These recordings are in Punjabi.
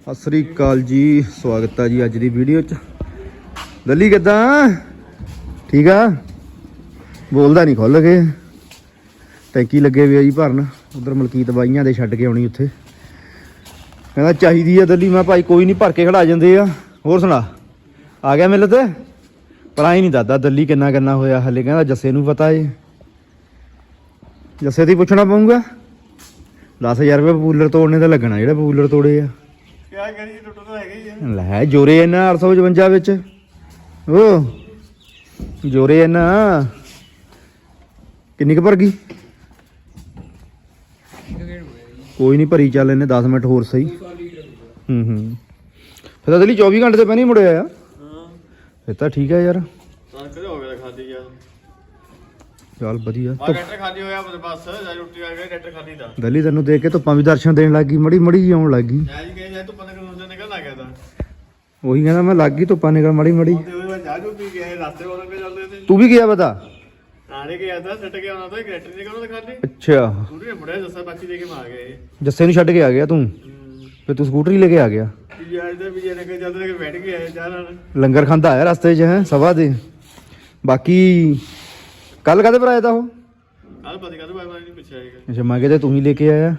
ਸਤਿ ਸ੍ਰੀ ਅਕਾਲ ਜੀ, ਸਵਾਗਤ ਆ ਜੀ ਅੱਜ ਦੀ ਵੀਡੀਓ 'ਚ। ਦੱਲੀ ਕਿੱਦਾਂ? ਠੀਕ ਆ? ਬੋਲਦਾ ਨਹੀਂ ਖੁੱਲ ਕੇ। ਟੈਂਕੀ ਲੱਗੇ ਵੀ ਆ ਜੀ ਭਰਨ। ਉਧਰ ਮਲਕੀਤ ਬਾਈਆਂ ਦੇ ਛੱਡ ਕੇ ਆਉਣੀ ਉੱਥੇ। ਕਹਿੰਦਾ ਚਾਹੀਦੀ ਆ ਦੱਲੀ ਮੈਂ ਭਾਈ ਕੋਈ ਨਹੀਂ ਭਰ ਕੇ ਖੜਾ ਜਾਂਦੇ ਆ। ਹੋਰ ਸੁਣਾ? ਆ ਗਿਆ ਮਿਲ ਤੇ ਪਰ ਆਈ ਨਹੀਂ ਦਾਦਾ ਦੱਲੀ ਕਿੰਨਾ ਕਿੰਨਾ ਹੋਇਆ ਹਲੇ। ਕਹਿੰਦਾ ਜੱਸੇ ਨੂੰ ਪਤਾ ਏ। ਜੱਸੇ ਦੀ ਪੁੱਛਣਾ ਪਊਗਾ। 10000 ਰੁਪਏ ਪੂਲਰ ਤੋੜਨੇ ਦਾ ਲੱਗਣਾ ਜਿਹੜਾ ਪੂਲਰ ਤੋੜੇ ਆ। ਕਿਆ ਕਰੀ ਟੁੱਟ ਤਾਂ ਹੈਗਾ ਹੀ ਆ। ਲੈ ਜੋਰੇ ਇਹਨਾਂ 855 ਵਿੱਚ। ਓ ਜੋਰੇ ਇਹਨਾਂ ਕਿੰਨੀ ਕੁ ਭਰ ਗਈ ਕੋਈ ਨਹੀਂ ਭਰੀ ਚੱਲ ਇਹਨੇ 10 ਮਿੰਟ ਹੋਰ ਸਹੀ। ਹੂੰ ਹੂੰ। ਫਿਰ ਤਾਂ ਦਿੱਲੀ 24 ਘੰਟੇ ਤੇ ਹੀ ਮੁੜਿਆ ਆ। ਹਾਂ। ਫਿਰ ਤਾਂ ਠੀਕ ਹੈ ਯਾਰ। ਤਾਂ ਕਦੇ ਹੋ ਗਿਆ ਖਾਦੀ ਆ ਚੱਲ ਵਧੀਆ। ਮਾ ਡਾਕਟਰ ਖਾਦੀ ਹੋਇਆ ਬਸ ਬਸ ਜਾਂ ਰੋਟੀ ਆ ਗਈ ਡਾਕਟਰ ਖਾਦੀ ਦਾ। ਦਿੱਲੀ ਤੈਨੂੰ ਦੇਖ ਕੇ ਧੁੱਪਾਂ ਵੀ ਦਰਸ਼ਨ ਦੇਣ ਲੱਗੀ ਮੜੀ ਮੜੀ ਜਿਹੀ ਆਉਣ ਲੱਗੀ ਜਾ ਜੀ ਜਾਂ ਤੂੰ ਪਤਾ ਕਿ ਨਿਕਲ ਆ ਗਿਆ ਤਾਂ। ਉਹੀ ਕਹਿੰਦਾ ਮੈਂ ਲੱਗ ਗਈ ਧੁੱਪਾਂ ਨਿਕਲ ਮੜੀ ਮੜੀ। ਤੇ ਉਹ ਮੈਂ ਜਾ ਜੋ ਪੀ ਗਿਆ ਰਸਤੇ ਵਾਲੇ ਤੇ ਚੱਲਦੇ ਤੇ ਤੂੰ ਵੀ ਗਿਆ ਪਤਾ ਨਾਲੇ ਗਿਆ ਤਾਂ ਸੱਟ ਗਿਆ ਉਹਨਾਂ ਤੋਂ ਗ੍ਰੈਟਰ ਨਿਕਲ ਉਹਨਾਂ ਖਾਦੀ ਅੱਛਾ। ਪੂਰੀ ਨੇ ਮੁੜਿਆ ਦੱਸਾ ਬਾਕੀ ਦੇ ਕੇ ਮਾਰ ਗਏ। ਜੱਸੇ ਨੂੰ ਛੱਡ ਕੇ ਆ ਗਿਆ ਤੂੰ? ਫਿਰ ਤੂੰ ਸਕੂਟਰੀ ਲੈ ਕੇ ਆ ਗਿਆ? ਅੱਜ ਦੇ ਵੀ ਜਿਹੜੇ ਜਾਂਦੇ ਨੇ ਬੈਠ ਕੇ ਚਾਹ ਨਾਲ। ਲੰਗਰ ਖਾਂਦਾ ਆਇਆ ਰਸਤੇ 'ਚ ਹੈ ਸਵਾ ਦੇ ਬਾਕੀ ਕੱਲ ਕਦੇ ਪਰ ਆਇਆ ਤਾ ਉਹ? ਕੱਲ ਪਤਾ ਕਦੋਂ ਬਾਬਾ ਨਹੀਂ ਪੁੱਛਿਆ ਹੈਗਾ ਅੱਛਾ ਮੈਂ ਕਿਤੇ ਤੂੰ ਹੀ ਲੈ ਕੇ ਆਇਆ।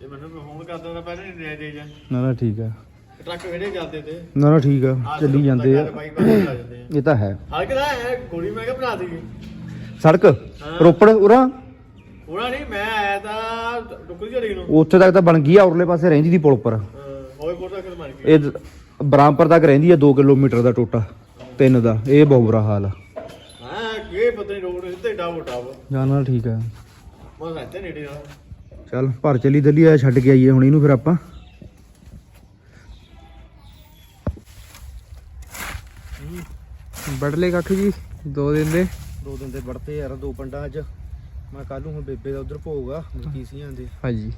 ਤੇ ਮੈਨੂੰ ਫੋਨ ਕਰ ਦਿੰਦਾ ਪਹਿਲਾਂ ਨਹੀਂ ਦੇ ਦੇ ਜਾ। ਨਾ ਨਾ ਠੀਕ ਆ। ਟਰੱਕ ਕਿਹੜੇ ਜਾਂਦੇ ਤੇ? ਨਾ ਨਾ ਠੀਕ ਆ ਚੱਲੀ ਜਾਂਦੇ ਆ। ਬਾਈ ਬਾਈ ਲਾ ਜਾਂਦੇ ਆ। ਇਹ ਤਾਂ ਹੈ। ਹਲਕ ਦਾ ਹੈ? ਗੋਲੀ ਮੈਂ ਕਿਹਾ ਬਣਾ ਦਈਏ। ਸੜਕ? ਰੋਪੜ ਉਰਾ? ਉਹਨਾਂ ਨਹੀਂ ਮੈਂ ਆਇਆ ਤਾਂ ਟੁਕੜੀ ਝੜੀ ਨੂੰ। ਉੱਥੇ ਤੱਕ ਤਾਂ ਬਣ ਗਈ ਆ ਉਰਲੇ ਪਾਸੇ ਰਹਿੰਦੀ ਦੀ ਪੁਲ ਉੱਪਰ। ਤੱਕ ਇਹ ਬਰਾਮਪੁਰ ਤੱਕ ਰਹਿੰਦੀ ਆ 2 ਕਿਲੋਮੀਟਰ ਦਾ ਟੋਟਾ ਤਿੰਨ ਦਾ। ਇਹ ਬਹੁਤ ਬੁਰਾ ਹਾਲ ਆ। ਹਾਂ ਇਹ ਪਤਾ ਨਹੀਂ ਸਿੱਧੇ ਡਾਬ ਡਾਬ। ਜਾਨ ਨਾਲ ਠੀਕ ਆ। ਮੈਂ ਰਹਿਤੇ ਨੇੜੇ ਨਾਲ। ਚੱਲ ਭਰ ਚਲੀ ਦਿੱਲੀ ਆ ਛੱਡ ਕੇ ਆਈਏ ਹੁਣ ਇਹਨੂੰ ਫਿਰ ਆਪਾਂ। ਬੜਲੇ ਕੱਖ ਜੀ ਦੋ ਦਿਨ ਦੇ। ਦੋ ਦਿਨ ਦੇ ਵੜਤੇ ਯਾਰ ਦੋ ਪੰਡਾਂ ਅੱਜ। ਮੈਂ ਕੱਲ ਨੂੰ ਹੁਣ ਬੇਬੇ ਦਾ ਉਧਰ ਭੋਗ ਆ ਦੇ ਹਾਂਜੀ।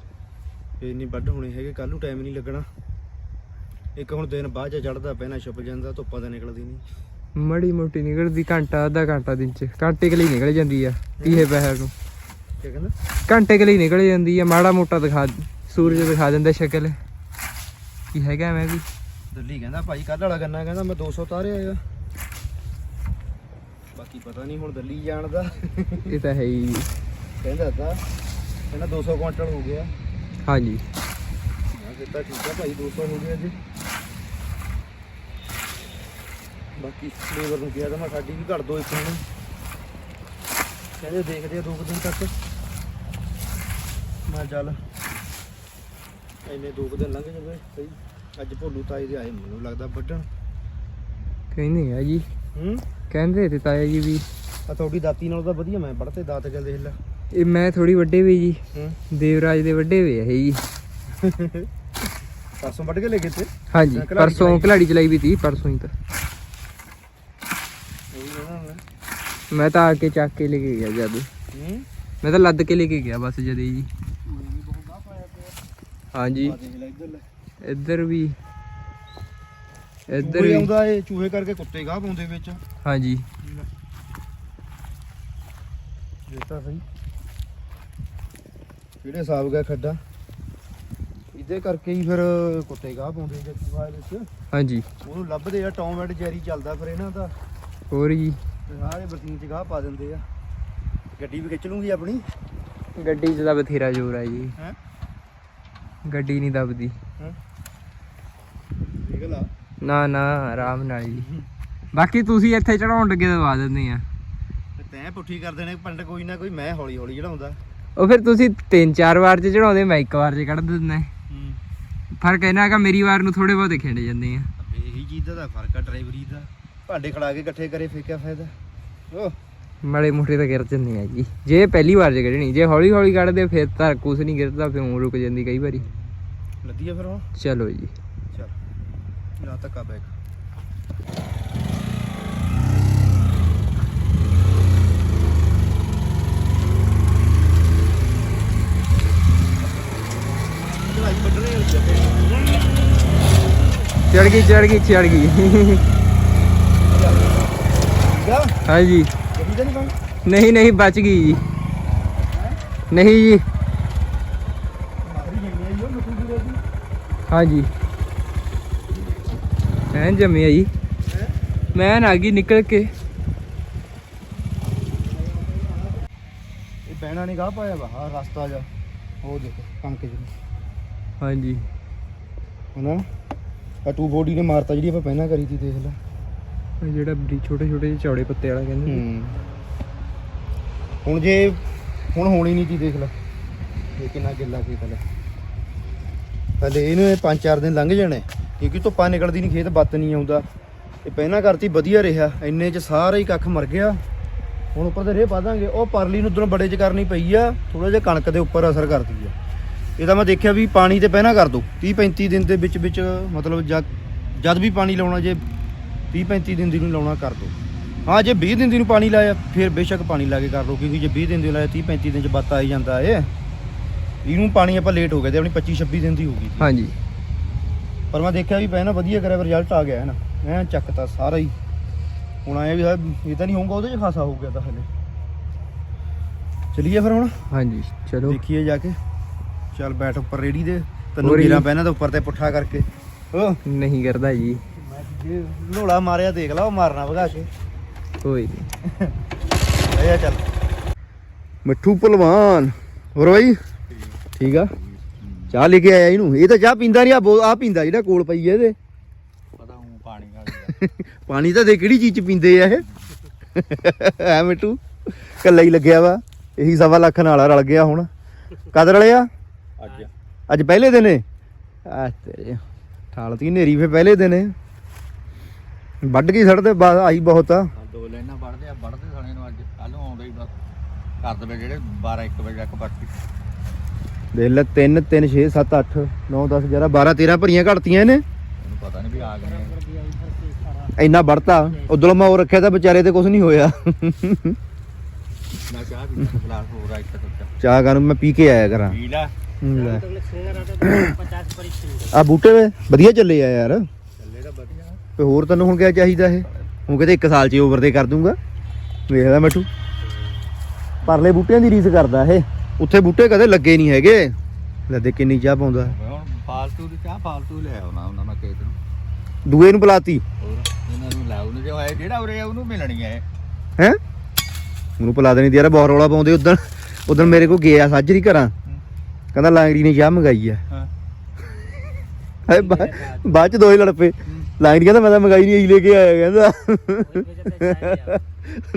ਫੇਰ ਨਹੀਂ ਵੱਢ ਹੋਣੇ ਹੈਗੇ ਕੱਲ ਨੂੰ ਟਾਈਮ ਨਹੀਂ ਲੱਗਣਾ। ਇੱਕ ਹੁਣ ਦਿਨ ਬਾਅਦ ਚ ਚੜਦਾ ਪੈਣਾ ਛੁਪ ਜਾਂਦਾ ਧੁੱਪਾਂ ਤਾਂ ਨਿਕਲਦੀ ਨਹੀਂ ਮੜੀ ਮੋਟੀ ਨਿਕਲਦੀ ਘੰਟਾ ਅੱਧਾ ਘੰਟਾ ਦਿਨ ਚ। ਘੰਟੇ ਕੁ ਲਈ ਨਿਕਲ ਜਾਂਦੀ ਆ ਤੀਹੇ ਪਹਿਰ ਨੂੰ। ਕੀ ਕਹਿੰਦਾ? ਘੰਟੇ ਕੁ ਲਈ ਨਿਕਲ ਜਾਂਦੀ ਆ ਮਾੜਾ ਮੋਟਾ ਦਿਖਾ ਸੂਰਜ ਦਿਖਾ ਦਿੰਦਾ ਸ਼ਕਲ। ਕੀ ਹੈਗਾ ਮੈਂ ਵੀ? ਦਿੱਲੀ ਕਹਿੰਦਾ ਭਾਈ ਕੱਲ ਵਾਲਾ ਗੰਨਾ ਕਹਿੰਦਾ ਮੈਂ 200 ਤਾਰਿਆ ਆ। ਬਾਕੀ ਪਤਾ ਨਹੀਂ ਹੁਣ ਦਿੱਲੀ ਜਾਣਦਾ। ਇਹ ਤਾਂ ਹੈ ਹੀ। ਕਹਿੰਦਾ ਤਾਂ ਕਹਿੰਦਾ 200 ਕੁਇੰਟਲ ਹੋ ਗਿਆ। ਹਾਂਜੀ। ਮੈਂ ਕਿਹਾ ਠੀਕ ਆ ਭਾਈ 200 ਹੋ ਗਿਆ ਜੀ ਬਾਕੀ ਲੇਬਰ ਨੂੰ ਕਿਹਾ ਤਾਂ ਮੈਂ ਸਾਡੀ ਵੀ ਘੜ ਦੋ ਇੱਕ ਹੁਣ ਕਹਿੰਦੇ ਦੇਖਦੇ ਆ ਦੋ ਕੁ ਦਿਨ ਤੱਕ। ਮੈਂ ਚੱਲ ਇੰਨੇ ਦੋ ਕੁ ਦਿਨ ਲੰਘ ਜਾਵੇ ਸਹੀ। ਅੱਜ ਭੋਲੂ ਤਾਈ ਦੇ ਆਏ ਮੈਨੂੰ ਲੱਗਦਾ ਵੱਢਣ। ਕਹਿੰਦੇ ਆ ਜੀ। ਹੂੰ? ਕਹਿੰਦੇ ਤੇ ਤਾਇਆ ਜੀ ਵੀ। ਆ ਤੁਹਾਡੀ ਦਾਤੀ ਨਾਲ ਤਾਂ ਵਧੀਆ ਮੈਂ ਪੜਤੇ ਦਾਤ ਗੱਲ ਦੇਖ ਲੈ। ਇਹ ਮੈਂ ਥੋੜੀ ਵੱਡੇ ਵੀ ਜੀ। ਹੂੰ? ਦੇਵਰਾਜ ਦੇ ਵੱਡੇ ਵੇ ਆ ਇਹ ਜੀ। ਪਰਸੋਂ ਵੱਢ ਕੇ ਲੈ ਗਏ ਤੇ ਹਾਂਜੀ ਪਰਸੋਂ। ਘਲਾੜੀ ਚਲਾਈ ਵੀ ਤੀ ਪਰਸੋਂ ਹੀ ਤਾਂ ਉਹ ਵੀ ਲੈਣਾ ਹੁਣ ਮੈਂ ਤਾਂ ਆ ਕੇ ਚੱਕ ਕੇ ਲੈ ਕੇ ਗਿਆ ਜਦ। ਮੈਂ ਤਾਂ ਲੱਦ ਕੇ ਲੈ ਕੇ ਗਿਆ ਬਸ ਜਦੇ ਜੀ। ਹਾਂਜੀ। ਇੱਧਰ ਵੀ। ਇੱਧਰ ਵੀ। ਆਉਂਦਾ ਏ ਚੂਹੇ ਕਰਕੇ ਕੁੱਤੇ ਗਾਹ ਪਾਉਂਦੇ ਵਿੱਚ। ਹਾਂਜੀ। ਇਹ ਤਾਂ ਸਹੀ। ਕਿਹੜੇ ਹਿਸਾਬ ਗਿਆ ਖੱਡਾ? ਇਹਦੇ ਕਰਕੇ ਹੀ ਫਿਰ ਕੁੱਤੇ ਗਾਹ ਪਾਉਂਦੇ ਜੇ ਚੂਹਾ ਵਿੱਚ। ਹਾਂਜੀ। ਉਹਨੂੰ ਲੱਭਦੇ ਆ ਟੌਮ ਐਂਡ ਜੈਰੀ ਚੱਲਦਾ ਫਿਰ ਇਹਨਾਂ ਦਾ। ਹੋਰ ਜੀ। ਤੇ ਸਾਰੇ ਬਰਸੀਨ ਚ ਗਾਹ ਪਾ ਦਿੰਦੇ ਆ। ਗੱਡੀ ਵੀ ਖਿੱਚ ਲੂੰਗੀ ਆਪਣੀ। ਗੱਡੀ 'ਚ ਤਾਂ ਬਥੇਰਾ ਜ਼ੋਰ ਆ ਜੀ। ਹੈ? ਗੱਡੀ ਨਹੀਂ ਦਬਦੀ। ਦੇਖ ਲਾ। ਨਾ ਨਾ ਆਰਾਮ ਨਾਲ ਜੀ। ਬਾਕੀ ਤੁਸੀਂ ਇੱਥੇ ਚੜਾਉਣ ਲੱਗੇ ਦਵਾ ਦਿੰਦੇ ਆ। ਤੇ ਤੈਂ ਪੁੱਠੀ ਕਰ ਦੇਣੇ ਪਿੰਡ ਕੋਈ ਨਾ ਕੋਈ ਮੈਂ ਹੌਲੀ ਹੌਲੀ ਚੜਾਉਂਦਾ। ਉਹ ਫਿਰ ਤੁਸੀਂ ਤਿੰਨ ਚਾਰ ਵਾਰ 'ਚ ਚੜਾਉਂਦੇ ਮੈਂ ਇੱਕ ਵਾਰ 'ਚ ਕੱਢ ਦਿੰਦਾ। ਫ਼ਰਕ ਇਹਨਾਂ ਹੈਗਾ ਮੇਰੀ ਵਾਰ ਨੂੰ ਥੋੜੇ ਬਹੁਤੇ ਖਿੰਡ ਜਾਂਦੇ ਆ। ਇਹੀ ਚੀਜ਼ ਦਾ ਤਾਂ ਫ਼ਰਕ ਆ ਡਰਾਈਵਰੀ ਦਾ। ਭਾਂਡੇ ਖੜਾ ਕੇ ਇਕੱਠੇ ਕਰੇ ਫੇਰ ਕਿਆ ਫਾਇਦਾ? ਓ ਮਾੜੇ ਮੋਟੇ ਤਾਂ ਗਿਰ ਜਾਂਦੇ ਆ ਜੀ। ਜੇ ਪਹਿਲੀ ਵਾਰ 'ਚ ਕੱਢਣੀ ਜੇ ਹੌਲੀ ਹੌਲੀ ਕੱਢਦੇ ਫਿਰ ਤਾਂ ਕੁਝ ਨਹੀਂ ਗਿਰਦਾ ਫਿਰ ਊਂ ਰੁਕ ਜਾਂਦੀ ਕਈ ਵਾਰੀ। ਲੱਦੀ ਆ ਫਿਰ ਹੁਣ? ਚਲੋ ਜੀ। ਚੱਲ ਲਾ ਵਾਲੀ ਆ ਚੜ ਗਈ ਚੜ ਗਈ ਚੜ ਗਈ। ਜਾ ਹਾਂਜੀ ਗੱਡੀ ਤਾਂ ਨਹੀਂ ਬੰਦ ਨਹੀਂ ਨਹੀਂ ਬਚ ਗਈ ਜੀ ਨਹੀਂ ਜੀ ਮਾਰੀ ਜਾਂਦੀ ਆ ਯੋ ਮਿੱਟੀ ਦੀ ਰੋਟੀ ਹਾਂਜੀ ਐਨ ਜੰਮਿਆ ਜੀ ਮੈਂ ਆ ਗਈ ਨਿਕਲ ਕੇ ਇਹ ਬਹਿਣਾ ਨਹੀਂ ਗਾਹ ਪਾਇਆ ਵਾ ਆਹ ਰਸਤਾ ਜਾ ਉਹ ਦੇਖੋ ਕਣਕ ਜੀ ਹਾਂਜੀ ਹਨਾ ਆ ਟੂ ਬੋਡੀ ਨੇ ਮਾਰਤਾ ਜਿਹੜਾ ਛੋਟੇ ਛੋਟੇ ਜਿਹੇ ਚੌੜੇ ਪੱਤੇ ਵਾਲਾ ਕਹਿੰਦੇ ਹੂੰ। ਹੁਣ ਜੇ, ਹੁਣ ਹੋਣੀ ਨਹੀਂ ਤੀ ਦੇਖ ਲੈ। ਇਹ ਕਿੰਨਾ ਗਿੱਲਾ ਖੇਤ ਲੈ। ਹਲੇ ਇਹਨੂੰ ਇਹ ਪੰਜ ਚਾਰ ਦਿਨ ਲੰਘ ਜਾਣੇ। ਕਿਉਂਕਿ ਧੁੱਪਾਂ ਨਿਕਲਦੀ ਨਹੀਂ, ਖੇਤ ਬੱਤ ਨਹੀਂ ਆਉਂਦਾ। ਇਹ ਪਹਿਲਾਂ ਕਰਤੀ, ਵਧੀਆ ਰਿਹਾ। ਇੰਨੇ ਚ ਸਾਰਾ ਹੀ ਕੱਖ ਮਰ ਗਿਆ। ਹੁਣ ਉੱਪਰ ਤੇ ਰੇਹ ਪਾ ਦਾਂਗੇ। ਉਹ ਪਰਲੀ ਨੂੰ ਉਧਰੋਂ ਬੜੇ ਚ ਕਰਨੀ ਪਈ ਆ। ਥੋੜਾ ਜਿਹਾ ਕਣਕ ਦੇ ਉੱਪਰ ਅਸਰ ਕਰਦੀ ਆ। ਇਹ ਤਾਂ ਮੈਂ ਦੇਖਿਆ ਵੀ ਪਾਣੀ ਤੇ ਪਹਿਲਾਂ ਕਰ ਦੋ। 30 35 ਦਿਨ ਦੇ ਵਿੱਚ ਵਿੱਚ ਮਤਲਬ ਜਦ ਜਦ ਵੀ ਪਾਣੀ ਲਾਉਣਾ ਜੇ 30 35 ਦਿਨ ਦੀ ਨੂੰ ਲਾਉਣਾ ਕਰ ਦੋ। ਹਾਂ ਜੇ 20 ਦਿਨ ਦੀ ਨੂੰ ਪਾਣੀ ਲਾਇਆ ਫਿਰ ਬੇਸ਼ੱਕ ਪਾਣੀ ਲਾ ਕੇ ਕਰ ਲਓ ਕਿਉਂਕਿ ਜੇ 20 ਦਿਨ ਦੀ ਲਾਇਆ 30 35 ਦਿਨ ਚ ਬੱਤ ਆ ਹੀ ਜਾਂਦਾ ਏ। ਇਹਨੂੰ ਪਾਣੀ ਆਪਾਂ ਲੇਟ ਹੋ ਗਏ ਤੇ ਆਪਣੀ 25 26 ਦਿਨ ਦੀ ਹੋ ਗਈ ਸੀ। ਹਾਂਜੀ। ਪਰ ਮੈਂ ਦੇਖਿਆ ਵੀ ਪਹਿਲਾਂ ਵਧੀਆ ਕਰਿਆ ਰਿਜ਼ਲਟ ਆ ਗਿਆ ਹੈ ਨਾ। ਮੈਂ ਚੱਕਤਾ ਸਾਰਾ ਹੀ। ਹੁਣ ਆਇਆ ਵੀ ਸਾਹਿਬ ਇਹ ਤਾਂ ਨਹੀਂ ਹੋਊਗਾ ਉਹਦੇ ਚ ਖਾਸਾ ਹੋ ਗਿਆ ਤਾਂ ਹਲੇ। ਚਲਿਏ ਫਿਰ ਹੁਣ। ਹਾਂਜੀ ਚਲੋ। ਦੇਖੀਏ ਜਾ ਕੇ। ਚੱਲ ਬੈਠ ਉੱਪਰ ਰੇੜੀ ਦੇ। ਤੈਨੂੰ ਹੋਰ ਜੀ। ਪਹਿਨਾਂ ਤਾਂ ਉੱਪਰ ਤੇ ਪੁੱਠਾ ਕਰਕੇ। ਓ ਨਹੀਂ ਕਰਦਾ ਜੀ। ਜੇ ਲੋੜਾ ਮਾਰਿਆ ਦੇਖ ਲਾ ਉਹ ਮਾਰਨਾ ਭਗਾ ਕੇ। ਕੋਈ ਨਹੀਂ ਆਇਆ ਚੱਲ। ਮਿੱਠੂ ਪਹਿਲਵਾਨ ਹੋਰ ਬਾਈ? ਠੀਕ ਆ? ਚਾਹ ਲੈ ਕੇ ਆਇਆ ਇਹਨੂੰ। ਇਹ ਤਾਂ ਚਾਹ ਪੀਂਦਾ ਨਹੀਂ ਆ ਆ ਪੀਂਦਾ ਜਿਹੜਾ ਕੋਲ ਪਈ ਹੈ ਇਹਦੇ। ਪਤਾ ਹੂੰ ਪਾਣੀ ਆ ਪਾਣੀ ਤਾਂ ਦੇ ਕਿਹੜੀ ਚੀਜ਼ ਚ ਪੀਂਦੇ ਆ ਇਹ? ਐ ਮਿੱਟੂ ਕੱਲਾ ਹੀ ਲੱਗਿਆ ਵਾ। ਇਹੀ ਸਵਾ ਲੱਖ ਨਾਲ ਰਲ ਗਿਆ ਹੁਣ। ਕਦ ਰਲਿਆ? ਅੱਜ। ਅੱਜ ਪਹਿਲੇ ਦਿਨ? ਏ ਆ ਤੇਰੇ ਠਾਲਤੀ ਨੇਰੀ ਫੇ ਪਹਿਲੇ ਦਿਨ। ਏ ਵੱਢ ਗਈ ਸੜ ਤੇ ਬਾਅਦ ਆਈ ਬਹੁਤ ਆ। ਦੋ ਲਾਈਨਾਂ ਪੜਦੇ ਆ ਪੜਦੇ ਸਾਲੇ ਨੂੰ ਅੱਜ ਕੱਲ ਨੂੰ ਆਉਂਦਾ ਹੀ ਬਸ। ਕਰ ਦਵੇ ਜਿਹੜੇ 12 1 ਵਜੇ ਤੱਕ ਬਾਕੀ ਦੇਖ ਲੈ 3 3 6 7 8 9 10 11 12 13 ਭਰੀਆਂ ਘੜਤੀਆਂ ਇਹਨੇ। ਉਹਨੂੰ ਪਤਾ ਨਹੀਂ ਵੀ ਆ ਗਏ ਨੇ। ਇੰਨਾ ਵੜਤਾ ਉਦੋਂ ਮੈਂ ਉਹ ਰੱਖਿਆ ਤਾਂ ਵਿਚਾਰੇ ਤੇ ਕੁਝ ਨਹੀਂ ਹੋਇਆ। ਮੈਂ ਚਾਹ ਵੀ ਗਲਾਸ ਹੋਰ ਆ ਇੱਕ ਟੁੱਟਾ ਚਾਹ ਕਾਨੂੰ ਮੈਂ ਪੀ ਕੇ ਆਇਆ ਕਰਾਂ। ਪੀ ਲੈ। ਲੈ। ਆ ਬੂਟੇ ਵੇ ਵਧੀਆ ਚੱਲੇ ਆ ਯਾਰ। ਚੱਲੇ ਤਾਂ ਹੋਰ ਤੈਨੂੰ ਹੁਣ ਕਿਆ ਚਾਹੀਦਾ ਇਹ? ਹੁਣ ਕਿਤੇ 1 ਸਾਲ ਚ ਓਵਰ ਤੇ ਕਰ ਦੂੰਗਾ। ਵੇਖਦਾ ਮੈਠੂ। ਪਰਲੇ ਬੂਟਿਆਂ ਦੀ ਰੀਸ ਕਰਦਾ ਇਹ। ਉੱਥੇ ਬੂਟੇ ਕਦੇ ਲੱਗੇ ਨਹੀਂ ਹੈਗੇ। ਲੈ ਦੇ ਕਿੰਨੀ ਚਾਹ ਪਾਉਂਦਾ। ਹੁਣ ਫਾਲਤੂ ਦੀ ਚਾਹ ਫਾਲਤੂ ਲੈ ਆਉਣਾ ਉਹਨਾਂ ਮੈਂ ਖੇਤ ਨੂੰ ਦੂਏ ਨੂੰ ਬੁਲਾਤੀ। ਹੋਰ ਇਹਨਾਂ ਨੂੰ ਲੈ ਉਹਨੂੰ ਜੋ ਹੈ ਜਿਹੜਾ ਉਰੇ ਆ ਉਹਨੂੰ ਮਿਲਣੀ ਹੈ ਹੈ? ਉਹਨੂੰ ਪਿਲਾ ਦੇਣੀ ਦੀ ਯਾਰ ਬਹੁਤ ਰੌਲਾ ਪਾਉਂਦੇ। ਉਦੋਂ ਉਦੋਂ ਮੇਰੇ ਕੋਲ ਗਿਆ ਸਾਜਰੀ ਘਰਾਂ। ਕਹਿੰਦਾ ਲਾਂਗੜੀ ਨੇ ਚਾਹ ਮੰਗਾਈ ਆ। ਹਾਂ। ਹਾਏ ਬਾ- ਬਾਅਦ ਚ ਦੋਏ ਲੜ ਪਏ। ਲਾਈਨ ਕਹਿੰਦਾ ਮੈਂ ਤਾਂ ਮੰਗਾਈ ਨਹੀਂ ਆਈ ਲੈ ਕੇ ਆਇਆ ਕਹਿੰਦਾ।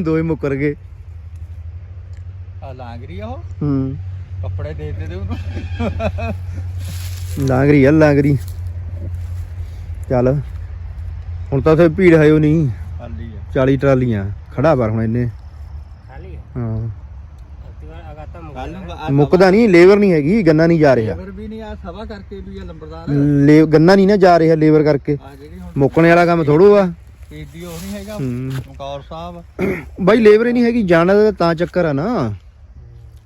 ਦੋ ਮੁੱਕਰ ਗਏ। ਆ ਲਾਂਗਰੀ ਆ ਉਹ? ਹੂੰ। ਕੱਪੜੇ ਦੇ ਦੇ ਦੇ ਉਹਨੂੰ। ਲਾਂਗਰੀ ਆ ਲਾਂਗਰੀ ਚੱਲ। ਹੁਣ ਤਾਂ ਉੱਥੇ ਭੀੜ ਹੈ ਉਹ ਨਹੀਂ। 40 ਟਰਾਲੀਆਂ। ਖੜਾ ਪਰ ਹੁਣ ਇਹਨੇ ਖਾਲੀ ਹਾਂ। ਕੱਲ मुगल ਨੂੰ ਮੁੱਕਦਾ ਨਹੀਂ ਲੇਬਰ ਨਹੀਂ ਹੈਗੀ ਗੰਨਾ ਨਹੀਂ ਜਾ ਰਿਹਾ ਲੇਬਰ ਵੀ ਨਹੀਂ ਆ ਸਭਾ ਕਰਕੇ ਵੀ ਆ ਲੰਬਰਦਾਰ ਲੇ ਗੰਨਾ ਨਹੀਂ ਨਾ ਜਾ ਰਿਹਾ ਲੇਬਰ ਕਰਕੇ ਆ ਜਿਹੜੀ ਹੁਣ ਮੁੱਕਣੇ ਵਾਲਾ ਕੰਮ ਥੋੜੋ ਆ ਪੀਦੀ ਉਹ ਨਹੀਂ ਹੈਗਾ ਹੂੰ ਮਕੌਰ ਸਾਹਿਬ ਬਾਈ ਲੇਬਰ ਹੀ ਨਹੀਂ ਹੈਗੀ ਜਾਣਾ ਤਾਂ ਤਾਂ ਚੱਕਰ ਆ ਨਾ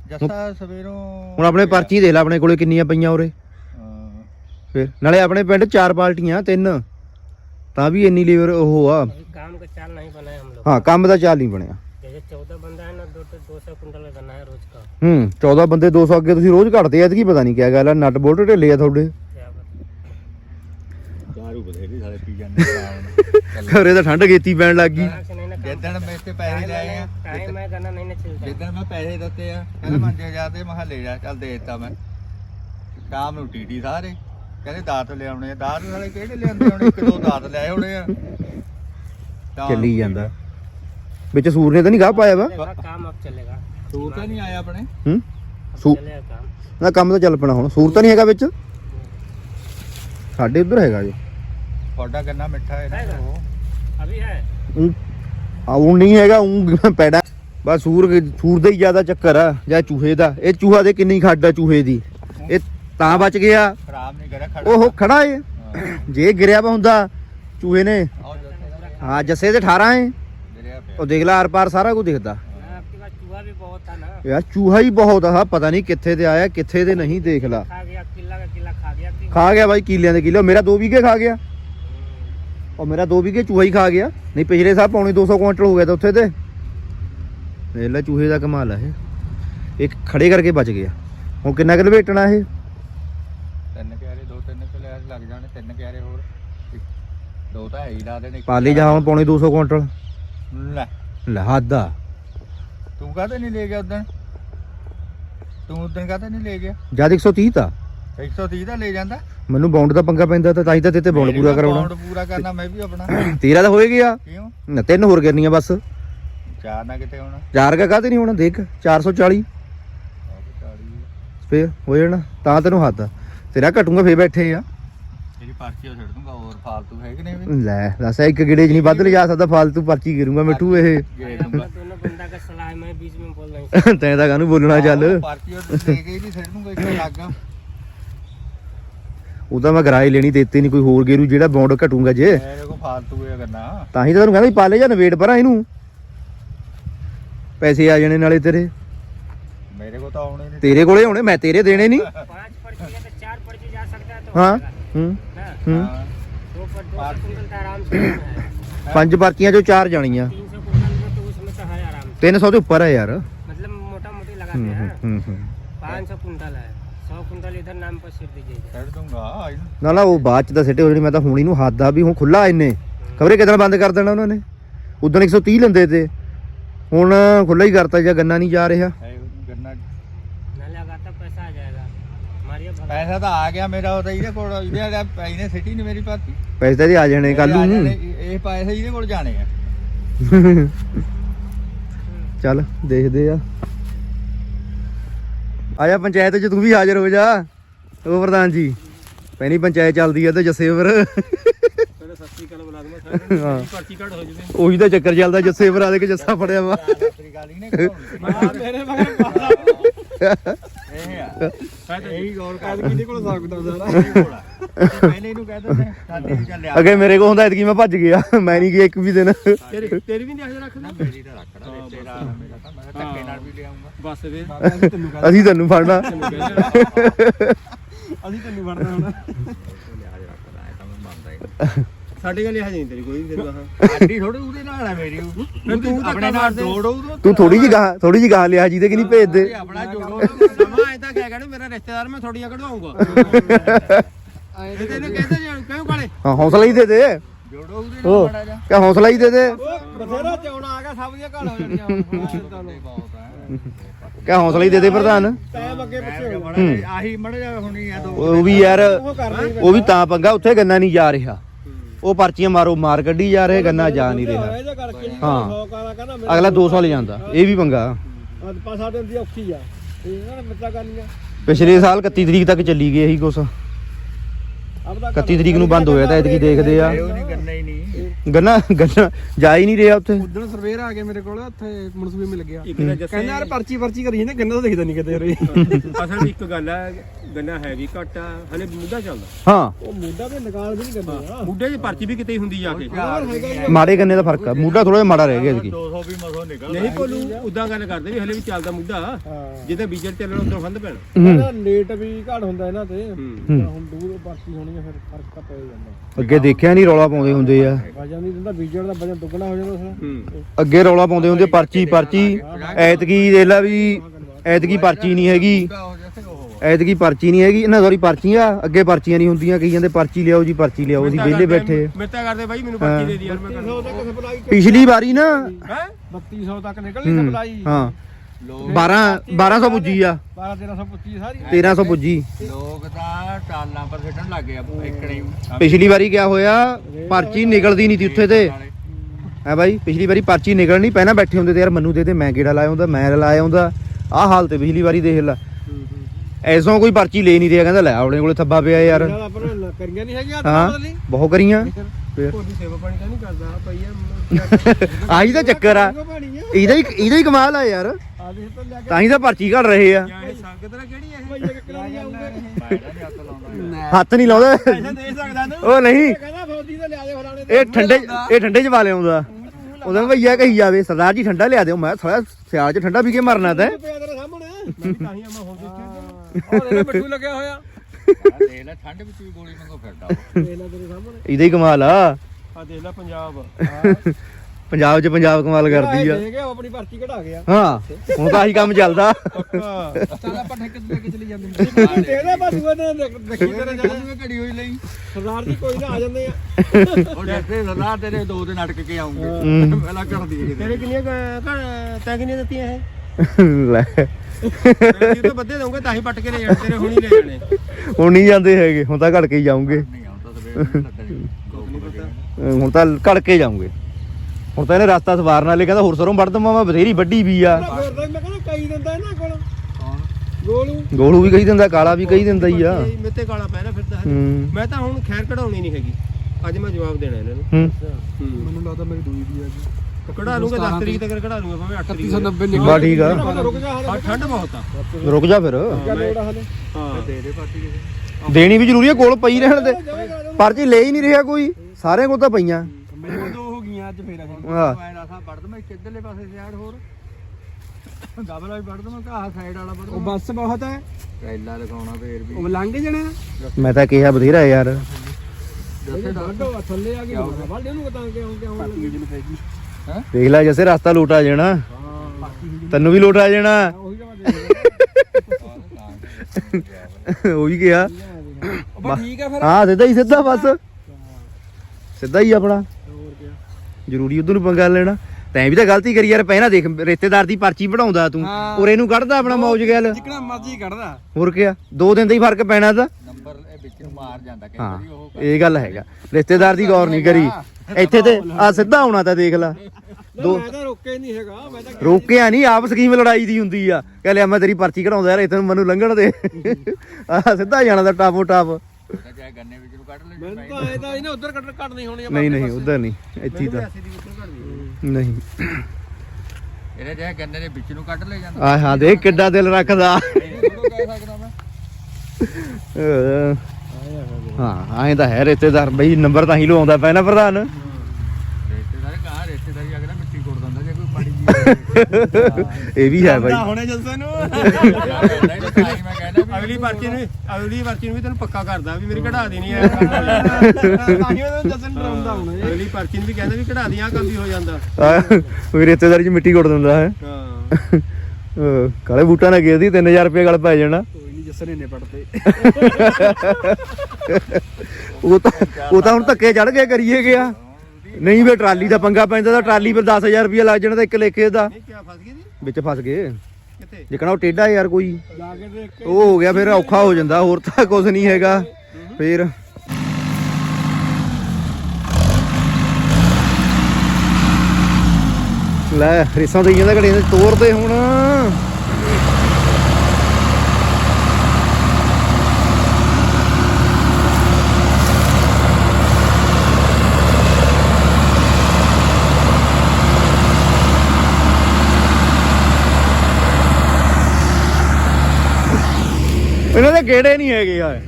ਜੱਸਾ ਸਵੇਰੋਂ ਹੁਣ ਆਪਣੇ ਪਰਚੀ ਦੇਖ ਲੈ ਆਪਣੇ ਕੋਲੇ ਕਿੰਨੀਆਂ ਪਈਆਂ ਉਰੇ ਹਾਂ, ਫਿਰ ਨਾਲੇ ਆਪਣੇ ਪਿੰਡ ਚਾਰ ਪਾਰਟੀਆਂ ਤਿੰਨ ਤਾਂ ਵੀ ਇੰਨੀ ਲੇਬਰ ਉਹ ਆ अभी काम का चाल नहीं बनाए हम लोग ਹਾਂ ਕੰਮ ਦਾ ਚਾਲ ਨਹੀਂ ਬਣਿਆ जैसे चौदह बंदा है ना दो तो दो सौ कुंटल का गन्ना है रोज का ਹੂੰ 14 ਬੰਦੇ 200 ਅੱਗੇ ਤੁਸੀਂ ਰੋਜ਼ ਘਟਦੇ ਐ ਕੀ ਪਤਾ ਨਹੀਂ ਕਿਆ ਗੱਲ ਆ ਨਟ ਬੋਲਟ ਢਿੱਲੇ ਆ ਤੁਹਾਡੇ। ਦਾਰੂ ਤਾਂ ਠੰਡ ਗੇਤੀ ਪੈਣ ਲੱਗ ਗਈ। ਜਿੱਦਣ ਮੈਂ ਤੇ ਪੈਸੇ ਲਏ ਆ ਮੈਂ ਕਹਿੰਦਾ ਨਹੀਂ ਨਚੂਗਾ ਜਿੱਦਣ ਮੈਂ ਪੈਸੇ ਦਿੱਤੇ ਆ ਕਹਿੰਦਾ 5000 ਤੇ ਮਹੱਲੇ ਜਾ ਚੱਲ ਦੇ ਦਿੱਤਾ ਮੈਂ। ਸ਼ਾਮ ਨੂੰ ਟੀਟੀ ਸਾਰੇ ਕਹਿੰਦੇ ਦਾਤ ਲਿਆਉਣੇ ਆ ਦਾਤ ਵਾਲੇ ਕਿਹੜੇ ਲਿਆਉਂਦੇ ਹੋਣੇ? ਇੱਕ ਦੋ ਦਾਤ ਲੈ ਆਉਣੇ ਆ। ਚੱਲੀ ਜਾਂਦਾ। ਵਿੱਚ ਸੂਰ ਨੇ ਤਾਂ ਨਹੀਂ ਗਾ ਪਾਇਆ ਵਾ? ਕੰਮ ਅਪ ਚੱਲੇਗਾ। ਨਾ ਕੰਮ ਤਾਂ ਚੱਲ ਪਣਾ ਹੁਣ। ਸੂਰ ਨਹੀਂ ਹੈਗਾ ਵਿੱਚ? ਸਾਡੇ ਉਧਰ ਹੈਗਾ ਜੀ। ਤੁਹਾਡਾ ਕੰਨਾ ਮਿੱਠਾ ਹੈ ਨਾ ਉਹ ਅਭੀ ਹੈ। ਆ ਉਹ ਨਹੀਂ ਹੈਗਾ ਉਹ ਪੈੜਾ ਬਸ ਸੂਰ ਸੂਰ ਦਾ ਹੀ ਜ਼ਿਆਦਾ ਚੱਕਰ ਆ ਜਾਂ ਚੂਹੇ ਦਾ। ਇਹ ਚੂਹਾ ਦੇ ਕਿੰਨੀ ਖੱਡ ਆ ਚੂਹੇ ਦੀ। ਇਹ ਤਾਂ ਬਚ ਗਿਆ। ਖਰਾਬ ਨਹੀਂ ਕਰਿਆ ਖੜਾ ਉਹ ਖੜਾ ਏ। ਜੇ ਗਿਰਿਆ ਵਾ ਹੁੰਦਾ ਚੂਹੇ ਨੇ। ਹਾਂ ਜੱਸੇ ਦੇ 18 ਏ। ਉਹ ਦੇਖ ਲੈ ਆਰ ਪਾਰ ਸਾਰਾ ਕੁਝ ਦਿਖਦਾ। ਯਾਰ ਚੂਹਾ ਹੀ ਬਹੁਤ ਆ ਪਤਾ ਨਹੀਂ ਕਿੱਥੇ ਤੇ ਆਇਆ ਕਿੱਥੇ ਤੇ ਨਹੀਂ ਦੇਖ ਲਾ। ਖਾ ਗਿਆ ਬਾਈ ਕਿੱਲਿਆਂ ਦੇ ਕਿੱਲੋ। ਮੇਰਾ 2 ਵੀਗੇ ਖਾ ਗਿਆ। ਉਹ ਮੇਰਾ 2 ਵੀਗੇ ਚੂਹਾ ਹੀ ਖਾ ਗਿਆ। ਨਹੀਂ ਪਿਛਲੇ ਸਾਲ ਪੌਣੇ 200 ਕੁਇੰਟਲ ਹੋ ਗਿਆ ਤਾਂ ਉੱਥੇ ਤੇ। ਦੇਖ ਲੈ ਚੂਹੇ ਦਾ ਕਮਾਲ ਆ ਇਹ। ਇੱਕ ਖੜੇ ਕਰਕੇ ਬਚ ਗਿਆ। ਹੁਣ ਕਿੰਨਾ ਕਿ ਲਵੇਟਣਾ ਇਹ? ਤਿੰਨ ਕਿਆਰੇ ਦੋ ਤਿੰਨ ਕਿਆਰੇ ਲੱਗ ਜਾਣੇ ਤਿੰਨ ਕਿਆਰੇ ਹੋਰ। ਦੋ ਤਾਂ ਹੈ ਹੀ ਲਾ ਦੇਣੇ। ਪਾਲੀ ਜਾ ਹੁਣ ਪੌਣੇ 200 ਕੁਇੰਟਲ? ਲੈ। ਲੈ ਤੂੰ ਕਾਹਤੇ ਨਹੀਂ ਲੈ ਗਿਆ ਉਦੋਂ ਤੂੰ ਉਦੋਂ ਕਾਹਤੇ ਨਹੀਂ ਲੈ ਗਿਆ? ਜਦ 130 ਤਾਂ। 130 ਦਾ ਲੈ ਜਾਂਦਾ। ਮੈਨੂੰ ਬਾਉਂਡ ਦਾ ਪੰਗਾ ਪੈਂਦਾ ਤਾਂ ਤਾਂ ਹੀ ਤਾਂ ਤੇਤੇ ਬਾਉਂਡ ਪੂਰਾ ਕਰਾਉਣਾ। Bond ਪੂਰਾ ਕਰਨਾ ਮੈਂ ਵੀ ਆਪਣਾ। ਤੇਰਾ ਤਾਂ ਹੋਏ ਗਿਆ। ਕਿਉਂ? ਨਾ ਤਿੰਨ ਹੋਰ ਕਰਨੀਆਂ ਬਸ। ਚਾਰ ਨਾ ਕਿਤੇ ਹੋਣਾ। ਚਾਰ ਕਾ ਕਾਤੇ ਨਹੀਂ ਹੋਣਾ? ਦੇਖ 440 ਫੇਰ ਹੋ ਜਾਣਾ। ਤਾਂ ਤੈਨੂੰ ਹੱਦ। ਤੇਰਾ ਘਟੂਗਾ ਫੇਰ ਬੈਠੇ ਆ। ਜਿਹੜੀ ਪਰਚੀ ਉਹ ਛੱਡ ਦੂੰਗਾ। ਹੋਰ ਫਾਲਤੂ ਹੈ ਕਿ ਨਹੀਂ ਲੈ ਦੱਸ ਇੱਕ ਗਿੜੇ 'ਚ ਨਹੀਂ ਵੱਧ ਲਿਜਾ ਸਕਦਾ। ਫਾਲਤੂ ਪਰਚੀ ਕਰੂੰਗਾ ਮਿੱਠੂ ਇਹ। में बोल रही ਤੈਂ ਤਾਂ ਕਾਹਨੂੰ ਬੋਲਣਾ ਚੱਲ ਆਹੋ, ਪਰਚੀ ਉਹ ਲੈ ਕੇ ਹੀ ਨਹੀਂ ਛੱਡ ਦੂੰਗਾ ਇੱਕ ਲੱਗ ਉਹ ਤਾਂ ਮੈਂ ਗਰਾਈ ਲੈਣੀ ਦਿੱਤੀ ਨਹੀਂ ਕੋਈ ਹੋਰ ਗੇਰੂ ਜਿਹੜਾ ਬੌਂਡ ਘਟੂਗਾ ਜੇ ਮੇਰੇ ਕੋ ਫਾਲਤੂ ਇਹ ਕਰਨਾ ਤਾਂ ਹੀ ਤਾਂ ਤੈਨੂੰ ਕਹਿੰਦਾ ਸੀ ਪਾਲੇ ਜਾਂ ਨਵੇੜ ਪਰਾਂ ਇਹਨੂੰ ਪੈਸੇ ਆ ਜਾਣੇ ਨਾਲੇ ਤੇਰੇ ਮੇਰੇ ਕੋ ਤਾਂ ਆਉਣੇ ਨਹੀਂ ਤੇਰੇ ਕੋਲੇ ਹੋਣੇ ਮੈਂ ਤੇਰੇ ਦੇਣੇ ਨਹੀਂ पाँच पर्ची है तो चार पर्ची जा सकता है तो ਹਾਂ हो जाएगा। ਹੂੰ हाँ, ਹੂੰ ਹਾਂ। दो पर दो सौ कुंटल तो आराम से होना है ਪੰਜ ਪਰਚੀਆਂ ਚੋਂ ਚਾਰ ਜਾਣੀਆਂ तीन सौ कुंटल में तो उसमें तो है आराम से 300 ਦੇ ਉੱਪਰ ਹੈ ਯਾਰ मतलब मोटा मोटी ਹੂੰ लगाते हैं ਹੂੰ ਹੂੰ पाँच सौ कुंटल है सौ कुंटल इधर नाम पर सिर दीजिएगा ਛੱਡ ਦੂੰਗਾ ਇਹਨੂੰ ਨਾ ਨਾ ਉਹ ਬਾਅਦ ਚ ਤਾਂ ਸਿੱਟੇ ਹੋਣੀ ਮੈਂ ਤਾਂ ਹੁਣ ਇਹਨੂੰ ਹੱਦ ਆ ਵੀ ਹੁਣ ਖੁੱਲਾ ਇੰਨੇ ਖਬਰੇ ਕਿਦਾਂ ਬੰਦ ਕਰ ਦੇਣਾ ਉਹਨਾਂ ਨੇ ਉਦੋਂ 130 ਲੈਂਦੇ ਤੇ ਹੁਣ ਖੁੱਲਾ ਹੀ ਕਰਤਾ ਜਾਂ ਗੰਨਾ ਨਹੀਂ ਜਾ ਰਿਹਾ ਹੈ ਗੰਨਾ न लगाता पैसा आ जाएगा मारिए भगा ਪੈਸਾ ਤਾਂ ਆ ਗਿਆ ਮੇਰਾ ਉਹ ਤਾਂ ਇਹਦੇ ਕੋਲ ਇਹਦੇ ਵਾਲਾ ਇਹਨੇ ਸਿੱਟੀ ਨਹੀਂ ਮੇਰੀ ਪਾਤੀ ਪੈਸੇ ਤਾਂ ਇਹਦੇ ਆ ਜਾਣੇ ਕੱਲ ਆ ਨੂੰ ਜਾਣੇ, ਇਹ ਇਹ ਪੈਸੇ ਇਹਦੇ ਕੋਲ ਜਾਣੇ ਆ ਚੱਲ ਦੇਖਦੇ ਆ ਆਇਆ ਪੰਚਾਇਤ 'ਚ ਤੂੰ ਵੀ ਹਾਜ਼ਰ ਹੋ ਜਾ। ਉਹ ਪ੍ਰਧਾਨ ਜੀ ਪੈਣੀ ਪੰਚਾਇਤ ਚੱਲਦੀ ਆ ਤੇ ਜੱਸੇ ਵਰ ਉਹੀ ਤਾਂ ਚੱਕਰ ਚੱਲਦਾ ਜੱਸੇ ਵਰ ਆਲੇ ਕੇ ਜੱਸਾ ਫੜਿਆ ਵਾ। ਮੇਰੇ ਕੋਲ ਅਗੇ ਮੇਰੇ ਕੋਲ ਹੁੰਦਾ ਇਤਕੀ ਮੈਂ ਭੱਜ ਗਿਆ ਮੈਂ ਨਹੀਂ ਗਿਆ ਇੱਕ ਵੀ ਦਿਨ। ਤੇਰੀ ਤੇਰੀ ਵੀ ਨਹੀਂ ਆਜ ਰੱਖਦਾ? ਮੇਰੀ ਤਾਂ ਰੱਖਣਾ ਤੇਰਾ ਮੇਰਾ ਤਾਂ ਮੈਂ ਧੱਕੇ ਨਾਲ ਵੀ ਲਿਆਉਂਗਾ। ਅਸੀਂ ਤੈਨੂੰ ਫੜਨਾ। ਅਸੀਂ ਤੈਨੂੰ ਫੜਨਾ ਹੁਣ। ਸਾਡੇ ਕੋਲ ਹਜੇ ਨਹੀਂ ਤੇਰੀ ਕੋਈ ਤੇਰੀ ਬਾਹਾਂ ਸਾਡੀ ਥੋੜੀ ਉਹਦੇ ਨਾਲ ਹੈ ਮੇਰੀ ਫਿਰ ਤੂੰ ਆਪਣੇ ਨਾਲ ਜੋੜੋ ਤੂੰ ਥੋੜੀ ਜੀ ਗਾਹ ਥੋੜੀ ਜੀ ਗਾਹ ਲਿਆ ਜਿਹਦੇ ਕਿ ਨਹੀਂ ਭੇਜ ਦੇ ਆਪਣਾ ਜੋੜੋ। ਸਮਾਂ ਐ ਤਾਂ ਕਹਿ ਕਹਿਣਾ ਮੇਰਾ ਰਿਸ਼ਤੇਦਾਰ ਮੈਂ ਥੋੜੀਆਂ ਹੀ ਦੇ ਹੌਸਲਾ ਹੀ ਦੇ ਦੇ। ਕਿਆ ਹੌਸਲਾ ਹੀ ਦੇ ਦੇ ਪ੍ਰਧਾਨ? ਟਾਈਮ ਅੱਗੇ ਪਿੱਛੇ ਹੋ। ਮੜਾ ਆਹੀ ਮੜਾ ਜਾ ਹੁਣੀ ਆ ਦੋ ਉਹ ਵੀ ਯਾਰ ਉਹ ਵੀ ਤਾਂ ਪੰਗਾ ਉੱਥੇ ਗੰਨਾ ਨਹੀਂ ਜਾ ਰਿਹਾ। ਉਹ ਪਰਚੀਆਂ ਮਾਰੋ ਮਾਰ ਕੱਢੀ ਜਾ ਰਹੇ ਗੰਨਾ ਜਾ ਨਹੀਂ ਰਿਹਾ। ਇਹਦੇ ਕਰਕੇ ਹਾਂ ਕਹਿੰਦਾ ਅਗਲਾ 200 ਲੈ ਜਾਂਦਾ। ਇਹ ਵੀ ਪੰਗਾ। ਅੱਜ ਦੀ ਔਖੀ ਆ। ਹੈ ਨਾ ਮਿੱਤਾ ਕਰਨੀਆਂ। ਪਿਛਲੇ ਸਾਲ 31 ਤਰੀਕ ਤੱਕ ਚੱਲੀ ਗਈ ਇਹੀ ਕੁਛ। ਆਪਦਾ 31 ਤਰੀਕ ਨੂੰ ਬੰਦ ਹੋਇਆ ਤਾਂ ਐਤਕੀ ਦੇਖਦੇ ਆ। ਉਹ ਨਹੀਂ ਕਰਨਾ ਹੀ ਨਹੀਂ। ਗੰਨਾ ਗੰਨਾ ਜਾ ਹੀ ਨਹੀਂ ਰਿਹਾ ਉੱਥੇ। ਉਦੋਂ ਸਰਵੇਰ ਆ ਗਿਆ ਮੇਰੇ ਕੋਲ ਉੱਥੇ ਮਨਸੂਬੇ ਮਿਲ ਗਿਆ। ਇੱਕ ਨਾ ਜੱਸੇ। ਕਹਿੰਦਾ ਯਾਰ ਪਰਚੀ ਪਰਚੀ ਕਰੀ ਜਾਂਦੇ ਗੰਨਾ ਤਾਂ ਦਿਖਦਾ ਨਹੀਂ ਕਿਤੇ ਉਰੇ। ਅਸਲ ਇੱਕ ਗੱਲ ਹੈ ਗੰਨਾ ਹੈ ਵੀ ਘੱਟ ਆ ਹਲੇ ਮੁੱਦਾ ਚੱਲਦਾ। ਹਾਂ। ਉਹ ਮੁੰਡਾ ਵੀ ਨਿਕਾਲ ਵੀ ਨਹੀਂ ਕਰਦਾ ਮੁੱਦੇ 'ਚ ਪਰਚੀ ਵੀ ਕਿਤੇ ਹੀ ਹੁੰਦੀ ਜਾ ਕੇ। ਮਾੜੇ ਗੰਨੇ ਦਾ ਫ਼ਰਕ ਆ ਮੂਡਾ ਥੋੜਾ ਜਿਹਾ ਮਾੜਾ ਰਹਿ ਗਿਆ ਐਤਕੀ 200 ਵੀ ਮਸੋਂ ਨਿਕਲ ਨਹੀਂ ਭੋਲੂ ਉਦਾਂ ਗੱਲ ਕਰਦੇ ਵੀ ਹਲੇ ਵੀ ਚੱਲਦਾ ਮੁੱਦਾ। ਹਾਂ। ਜਿੱਦਾਂ ਬੀਜਰ ਚੱਲਣਾ ਉਦੋਂ ਫੰਦ ਪੈਣਾ। ਹੂੰ। ਇਹਦਾ ਲੇਟ ਵੀ ਘੱਟ ਹੁੰਦਾ ਇਹਨਾਂ ਤੇ। ਹੁਣ ਦੂਰ ਪਰਚੀ ਹੋਣੀ ਆ ਫਿਰ ਫ਼ਰਕ ਤਾਂ ਪੈ ਜਾਂਦਾ। ਅੱਗੇ ਦੇਖਿਆ ਨਹੀਂ ਰੌਲਾ ਪਾਉਂਦੇ ਹੁੰਦੇ ਆ। ਵਜਨ ਨਹੀਂ ਦਿੰਦਾ ਬੀਜਣ ਦਾ ਵਜਨ ਦੁੱਗਣਾ ਹੋ ਜਾਂਦਾ ਉਸ ਹੂੰ। ਅੱਗੇ ਰੌਲਾ ਪਾਉਂਦੇ ਹੁੰਦੇ ਪਰਚੀ ਪਰਚੀ। ਐਤਕੀ ਦੇਖ ਲੈ ਵੀ ਐਤਕੀ ਪਰਚੀ ਨਹੀਂ ਹੈਗੀ। ਐਤਕੀ ਪਰਚੀ ਨਹੀਂ ਹੈਗੀ। ਇਹਨਾਂ ਸੌਰੀ ਪਰਚੀਆਂ। ਅੱਗੇ ਪਰਚੀਆਂ ਨਹੀਂ ਹੁੰਦੀਆਂ ਕਈ ਜਾਂਦੇ ਪਰਚੀ ਲਿਆਓ ਜੀ ਪਰਚੀ ਲਿਆਓ ਅਸੀਂ ਵਿਹਲੇ ਬੈਠੇ। ਮਿੱਤਾ ਕਰਦੇ ਬਾਈ ਮੈਨੂੰ ਪਰਚੀ ਦੇ ਦੀ ਯਾਰ ਮੈਂ ਸੌ ਤੱਕ ਸਪਲਾਈ ਪਿਛਲੀ ਵਾਰੀ ਨਾ ਹੈ? 3200 ਤੱਕ ਨਿਕਲੀ ਹੂੰ, ਸਪਲਾਈ। ਹਾਂ। 12 1200 ਪੁੱਜੀ ਆ। 12 1325 ਸਾਰੀ। 1300 ਪੁੱਜੀ ਲੋਕ ਤਾਂ ਟਾਲਾਂ ਪਰ ਸਿੱਟਣ ਲੱਗ ਗਏ ਇਕੜੇ ਪਿਛਲੀ ਵਾਰੀ ਕਿਆ ਹੋਇਆ? ਪਰਚੀ ਨਿਕਲਦੀ ਨਹੀਂ ਸੀ ਉੱਥੇ ਤੇ। ਹੈ ਬਾਈ ਪਿਛਲੀ ਵਾਰੀ ਪਰਚੀ ਨਿਕਲਣੀ ਪਹਿਲਾਂ ਬੈਠੇ ਹੁੰਦੇ ਤੇ ਯਾਰ ਮੈਨੂੰ ਦੇ ਦੇ ਮੈਂ ਕਿਹੜਾ ਲਾਇਆ ਹੁੰਦਾ ਮੈਂ ਲਾਇਆ ਹੁੰਦਾ। ਆਹ ਹਾਲ ਤੇ ਪਿਛਲੀ ਵਾਰੀ ਦੇਖ ਲੈ। ਐਸੋਂ ਕੋਈ ਪਰਚੀ ਲੈ ਨਹੀਂ ਰਿਹਾ ਕਹਿੰਦਾ ਲੈ ਆਪਣੇ ਕੋਲੇ ਥੱਬਾ ਪਿਆ ਯਾਰ। ਕਰੀਆਂ ਨਹੀਂ ਹੈਗੀਆਂ ਹਾਂ ਬਹੁਤ ਕਰੀਆਂ। ਫਿਰ ਕੋਈ ਸੇਵਾ ਪਾਣੀ ਤਾਂ ਨਹੀਂ ਕਰਦਾ ਪਈਆ ਆਹੀ ਤਾਂ ਚੱਕਰ ਆ। ਇਹਦਾ ਹੀ ਇਹਦਾ ਹੀ ਕਮਾਲ ਆ ਯਾਰ। ਤਾਂ ਹੀ ਤਾਂ ਪਰਚੀ ਘੜ ਰਹੇ ਆ। ਇਹ ਸੰਗਤ ਨਾ ਕਿਹੜੀ ਹੈ ਭਾਈ ਕਿੱਕਣਾ ਨਹੀਂ ਆਉਂਦੇ ਹੱਥ ਨਹੀਂ ਲਾਉਂਦਾ। ਦੇ ਸਕਦਾ ਨਾ ਉਹ ਨਹੀਂ। ਕਹਿੰਦਾ ਫੌਜੀ ਦਾ ਲਿਆ ਦੇ ਫਲਾਣੇ ਇਹ ਠੰਡੇ ਇਹ ਠੰਡੇ ਚ ਪਾ ਲਿਆਉਂਦਾ ਉਹਦਾ। ਭਈਆ ਕਹੀ ਜਾਵੇ ਸਰਦਾਰ ਜੀ ਠੰਡਾ ਲਿਆ ਦਿਓ। ਮੈਂ ਸਾਲਾ ਸਿਆਲ ਚ ਠੰਡਾ ਪੀ ਕੇ ਮਰਨਾ ਤੈਂ ਪਿਆ ਤੇਰੇ ਸਾਹਮਣੇ ਮੈਂ ਵੀ ਤਾਂ ਹੀ। ਆਮਾ ਹੋ ਦਿੱਤੀ ਉਹ ਇਹਦਾ ਮਿੱਠੂ ਲੱਗਿਆ ਹੋਇਆ ਦੇਖ ਲੈ ਠੰਡ ਵਿੱਚ ਵੀ ਗੋਲੀ ਮੰਗੋ ਫਿਰਦਾ ਉਹ। ਦੇਖ ਲੈ ਤੇਰੇ ਸਾਹਮਣੇ ਇਹਦਾ ਹੀ ਕਮਾਲ ਆ। ਆ ਦੇਖ ਲੈ ਪੰਜਾਬ। ਪੰਜਾਬ 'ਚ ਪੰਜਾਬ ਕਮਾਲ ਕਰਦੀ ਆ। ਗਿਆ ਆਪਣੀ ਗਿਆ। ਹਾਂ ਹੁਣ ਤਾਂ ਆਹੀ ਕੰਮ ਚੱਲਦਾ। ਚੱਲ ਆਪਾਂ ਠੇਕੇ ਤੇ ਲੈ ਕੇ ਚਲੀ ਜਾਂਦੇ ਹਾਂ। ਤੇਰੇ ਬਾਸੂਆ ਨੇ ਦੇਖੀ ਤੇਰੇ ਜਦੋਂ ਘੜੀ ਹੋਈ ਲਈ? ਸਰਦਾਰ ਜੀ ਕੋਈ ਨਾ ਆ ਜਾਂਦੇ ਆ। ਉਹ ਜੱਥੇ ਸਰਦਾਰ ਤੇਰੇ ਦੋ ਦਿਨ ਅਟਕ ਕੇ ਆਉਂਗੇ। ਹੂੰ। ਪਹਿਲਾਂ ਕਰਦੀ ਹੈ ਤੇਰੇ ਕਿੰਨੀਆਂ ਕੁ- ਘ- ਤੈਂ ਕਿੰਨੀਆਂ ਦਿੱਤੀਆਂ ਇਹ? ਲੈ। ਜੇ ਤਾਂ ਬੱਦੇ ਦੋਗੇ ਤਾਂ ਹੀ ਪੱਟ ਕੇ ਲੈ ਜਾਣੇ ਤੇਰੇ ਹੁਣੀ ਲੈ ਜਾਣੇ। ਹੁਣ ਨਹੀਂ ਜਾਂਦੇ ਹੈਗੇ ਹੁਣ ਤਾਂ ਘੜ ਕੇ ਹੀ ਜਾਉਂਗੇ ਹੁਣ ਤਾਂ ਘੜ ਕੇ ਜਾਉਂਗੇ ਹੁਣ ਤਾਂ ਇਹਨੇ ਰਸਤਾ ਸਵਾਰਨ ਵਾਲੇ ਕਹਿੰਦਾ ਹੋਰ ਸਰੋਂ ਵੱਢ ਦਵਾਂ ਮੈਂ ਬਥੇਰੀ ਵੱਡੀ ਵੀ ਆ। ਹੋਰ ਤਾਂ ਮੈਂ ਕਹਿੰਦਾ ਕਈ ਦਿੰਦਾ ਇਹਨਾਂ ਕੋਲ। ਕੌਣ? ਗੋਲੂ। ਗੋਲੂ ਵੀ ਕਹੀ ਦਿੰਦਾ ਕਾਲਾ ਵੀ ਕਹੀ ਦਿੰਦਾ ਹੀ ਆ। ਮੇਤੇ ਕਾਲਾ ਪੈਣਾ ਫਿਰਦਾ ਹੈ। ਹੂੰ। ਮੈਂ ਤਾਂ ਹੁਣ ਖੈਰ ਕਢਾਉਣੀ ਨਹੀਂ ਹੈਗੀ। ਅੱਜ ਮੈਂ ਜਵਾਬ ਦੇਣਾ ਇਹਨਾਂ ਨੂੰ। ਹੂੰ। ਮੈਨੂੰ ਲੱਗਦਾ ਮੇਰੀ ਦੂਈ ਵੀ ਆ ਜੀ। ਕਢਾ ਲੂੰਗਾ 10 ਤਰੀਕ ਤੱਕ ਕਢਾ ਲੂੰਗਾ ਭਾਵੇਂ 8 ਤਰੀਕ 390 ਬਾ ਠੀਕ ਆ। ਰੁਕ ਜਾ ਹਾਲੇ ਹਾਂ ਠੰਡ ਬਹੁਤ ਆ। ਰੁਕ ਜਾ ਫਿਰ। ਆ ਹਾਂ ਦੇ ਦੇ ਪਾਰਟੀ ਕਿਸੇ ਦੇਣੀ ਵੀ ਜ਼ਰੂਰੀ ਹੈ ਕੋਲ ਪਈ ਰਹਿਣ ਦੇ। ਪਰਚੀ ਲੈ ਹੀ ਨਹੀਂ ਰਿਹਾ ਕੋਈ। ਸਾਰਿਆਂ ਕੋਲ ਤਾਂ ਪਈਆਂ। ਮੈਨੂੰ ਦੋ ਹੋ ਗਈਆਂ ਅੱਜ ਫੇਰ ਆ ਹਾਂ। ਮੈਂ ਰਾਸਾ ਵੱਢ ਦਵਾਂ ਕਿੱਧਰਲੇ ਪਾਸੇ ਸਾਈਡ ਹੋਰ। ਗਾਬਲਾ ਵੀ ਵੱਢ ਦਵਾਂ ਕਾ ਸਾਈਡ ਵਾਲਾ ਵੱਢ ਉਹ ਦਵਾਂ ਬੱਸ ਬਹੁਤ ਹੈ। ਕੈਲਾ ਲਗਾਉਣਾ ਫੇਰ ਵੀ। ਉਹ ਲੰਘ ਜਾਣਾ। ਮੈਂ ਤਾਂ ਕਿਹਾ ਬਥੇਰਾ ਯਾਰ। ਦੱਸੇ ਥੱਲੇ ਆ ਕੇ ਦੇਖ ਲੈ ਜੈਸੇ ਰਸਤਾ ਲੋਟ ਆ ਜਾਣਾ। ਤੈਨੂੰ ਵੀ ਲੋਟ ਆ ਜਾਣਾ। ਉਹੀ ਤਾਂ ਮੈਂ ਦੇਖ ਉਹ ਵੀ ਗਿਆ ਉਹ ਬਸ ਠੀਕ ਆ ਫਿਰ। ਹਾਂ ਸਿੱਧਾ ਹੀ ਸਿੱਧਾ ਬਸ। ਸਿੱਧਾ ਹੀ ਆਪਣਾ। ਜ਼ਰੂਰੀ ਉਧਰ ਨੂੰ ਪੰਗਾ ਲੈਣਾ। ਤੈਂ ਵੀ ਤਾਂ ਗਲਤੀ ਕਰੀ ਯਾਰ ਪਹਿਲਾਂ ਦੇਖ ਰਿਸ਼ਤੇਦਾਰ ਦੀ ਪਰਚੀ ਬਣਾਉਂਦਾ ਤੂੰ। ਹਾਂ। ਉਰੇ ਨੂੰ ਕੱਢਦਾ ਆਪਣਾ ਮੌਜ ਗੱਲ। ਜਿਕਣਾ ਮਰਜ਼ੀ ਕੱਢਦਾ। ਹੋਰ ਕਿਆ ਦੋ ਦਿਨ ਦਾ ਹੀ ਫ਼ਰਕ ਪੈਣਾ ਤਾਂ। ਨੰਬਰ ਇਹ ਵਿੱਚ ਨੂੰ ਮਾਰ ਜਾਂਦਾ ਕਈ ਹਾਂ ਵਾਰੀ ਉਹ ਇਹ ਗੱਲ ਹੈਗਾ। ਰਿਸ਼ਤੇਦਾਰ ਦੀ ਗੌਰ ਨਹੀਂ ਕਰੀ। ਇੱਥੇ ਤੇ ਆ ਸਿੱਧਾ ਹੋਣਾ ਤਾਂ ਦੇਖ ਲੈ। ਦੋ ਮੈਂ ਤਾਂ ਰੋਕਿਆ ਹੀ ਨਹੀਂ ਹੈਗਾ ਮੈਂ ਤਾਂ ਰੋਕਿਆ ਨਹੀਂ ਆਪ ਸਕੀਮ ਲੜਾਈ ਦੀ ਹੁੰਦੀ ਆ। ਕਹ ਲਿਆ ਮੈਂ ਤੇਰੀ ਪਰਚੀ ਕਢਾਉਂਦਾ ਯਾਰ ਇੱਥੇ ਨੂੰ ਮੈਨੂੰ ਲੰਘਣ ਦੇ। ਆ ਸਿੱਧਾ ਜਾਣਾ ਤਾਂ ਟਾਪੋ ਟਾਪ ਉਹਦਾ ਚਾਹੇ ਗੰਨੇ ਨੂੰ ਕੱਢ ਲੈ ਮੈਨੂੰ ਤਾਂ ਐ ਤਾਂ ਇਹਨੇ ਉਧਰ ਕੱਢ ਕੱਢ ਨਹੀਂ ਹੋਣੀ ਆ ਨਹੀਂ ਨਹੀਂ ਉਧਰ ਨਹੀਂ ਇੱਥੇ ਹੀ ਤਾਂ। ਨਹੀਂ। ਇਹਨੇ ਚਾਹੇ ਗੰਨੇ ਦੇ ਵਿੱਚ ਨੂੰ ਕੱਢ ਲੈ ਜਾਂਦਾ। ਆ ਹਾਂ ਦੇਖ ਕਿੱਡਾ ਦਿਲ ਰੱਖਦਾ। ਉਹਨੂੰ ਕਹਿ ਸਕਦਾ ਮੈਂ। ਅਹ, ਹਾਂ ਐਂ ਤਾਂ ਹੈ ਰਿਸ਼ਤੇਦਾਰ ਬਈ ਨੰਬਰ ਤਾਂ ਹੀ ਲਵਾਉਂਦਾ ਪੈਣਾ ਪ੍ਰਧਾਨ ਰਿਸ਼ਤੇਦਾਰ ਕਹਾ ਰਿਸ਼ਤੇਦਾਰੀ ਅਗਲਾ ਮਿੱਟੀ ਕੋੜ ਦਿੰਦਾ ਜੇ ਕੋਈ ਮਾੜੀ ਜੀ ਇਹ ਵੀ ਹੈ ਬਾਈ। ਹੁਣੇ ਜਲਸੇ ਨੂੰ ਵੀ ਅਗਲੀ ਪਰਚੀ ਨੂੰ ਅਗਲੀ ਪਰਚੀ ਨੂੰ ਵੀ ਤੈਨੂੰ ਪੱਕਾ ਕਰਦਾ ਵੀ ਮੇਰੀ ਕਢਾ ਦੇਣੀ ਹੈ ਤਾਂ ਹੀ ਉਹਨੂੰ ਜਸਨ ਡਰਾਉਂਦਾ ਹੁਣ। ਇਹ ਅਗਲੀ ਪਰਚੀ ਨੂੰ ਵੀ ਕਹਿੰਦਾ ਵੀ ਕਢਾ ਦੀ ਆ ਕੰਮ ਵੀ ਹੋ ਜਾਂਦਾ। ਕੋਈ ਰਿਸ਼ਤੇਦਾਰੀ ਚ ਮਿੱਟੀ ਕੁੱਟ ਦਿੰਦਾ ਹੈ। ਹਾਂ। ਕਾਲੇ ਬੂਟਾ ਨਾਲ ਗੇਰਦੀ 3000 ਰੁਪਏ ਗਲ ਪੈ ਜਾਣਾ। ਕੋਈ ਨਹੀਂ ਜਸਨ ਇਹਨੇ ਪੜਦੇ ਉਹ ਤਾਂ ਉਹ ਤਾਂ ਹੁਣ ਧੱਕੇ ਚੜ ਕੇ ਕਰੀਏ ਗਿਆ ਨਹੀਂ ਵੇ ਟਰਾਲੀ ਦਾ ਪੰਗਾ ਪੈਂਦਾ ਤਾਂ ਟਰਾਲੀ ਪਰ 10000 ਰੁਪਏ ਲੱਗ ਜਾਣਾ ਤਾਂ ਇੱਕ ਲੇਖੇ ਦਾ। ਨਹੀਂ ਕਿਆ ਫਸ ਗਈ ਜੀ ਵਿੱਚ ਫਸ ਗਏ। ਕਿੱਥੇ? ਜਿਕਣਾ ਉਹ ਟੇਡਾ ਯਾਰ ਕੋਈ। ਜਾ ਕੇ ਦੇਖ ਕੇ। ਉਹ ਹੋ ਗਿਆ ਫਿਰ ਔਖਾ ਹੋ ਜਾਂਦਾ ਹੋਰ ਤਾਂ ਕੁਝ ਨਹੀਂ ਹੈਗਾ। ਫਿਰ। ਲੈ ਰੇਸਾਂ ਘੜੀਆਂ ਦੇ ਤੋਰ ਤੇ ਹੁਣ। ਇਹਨਾਂ ਦੇ ਗੇੜੇ ਨਹੀਂ ਹੈਗੇ ਯਾਰ।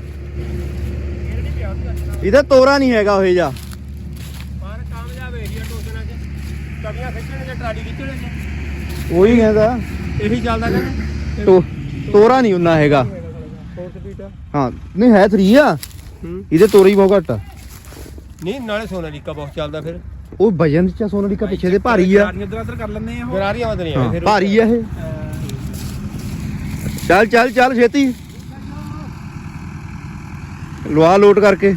ਇਹਦਾ ਤੋਰਾ ਨਹੀਂ ਹੈਗਾ ਉਹ ਜਾ ਪਰ ਕਾਮਯਾਬ ਏਰੀਆ ਟੋਸਣਾ ਚ। ਕਵੀਆਂ ਖਿੱਚਣ ਜਾਂ ਟਰਾਲੀ ਖਿੱਚਣ ਚ ਉਹੀ ਕਹਿੰਦਾ। ਇਹੀ ਚੱਲਦਾ ਕਹਿੰਦਾ। ਤੋਰਾ ਨਹੀਂ ਉਹਨਾਂ ਹੈਗਾ। ਹਾਂ ਨਹੀਂ ਹੈ 3 ਆ। ਇਹਦੇ ਤੋਰੇ ਹੀ ਬਹੁਤ ਘੱਟ ਆ। ਨਹੀਂ ਨਾਲੇ ਸੋਨਾਲੀਕਾ ਬਹੁਤ ਚੱਲਦਾ ਫਿਰ। ਉਹ ਵਜਨ ਚ ਸੋਨਾਲੀਕਾ ਪਿੱਛੇ ਦੇ ਭਾਰੀ ਆ। ਇਧਰ ਉਧਰ ਕਰ ਲੈਂਦੇ ਆ ਉਹ। ਗਰਾਰੀਆਂ ਫਿਰ। ਭਾਰੀ ਆ ਇਹ। ਚੱਲ ਚੱਲ ਚੱਲ ਛੇਤੀ। ਲਵਾ ਲੋਟ ਕਰਕੇ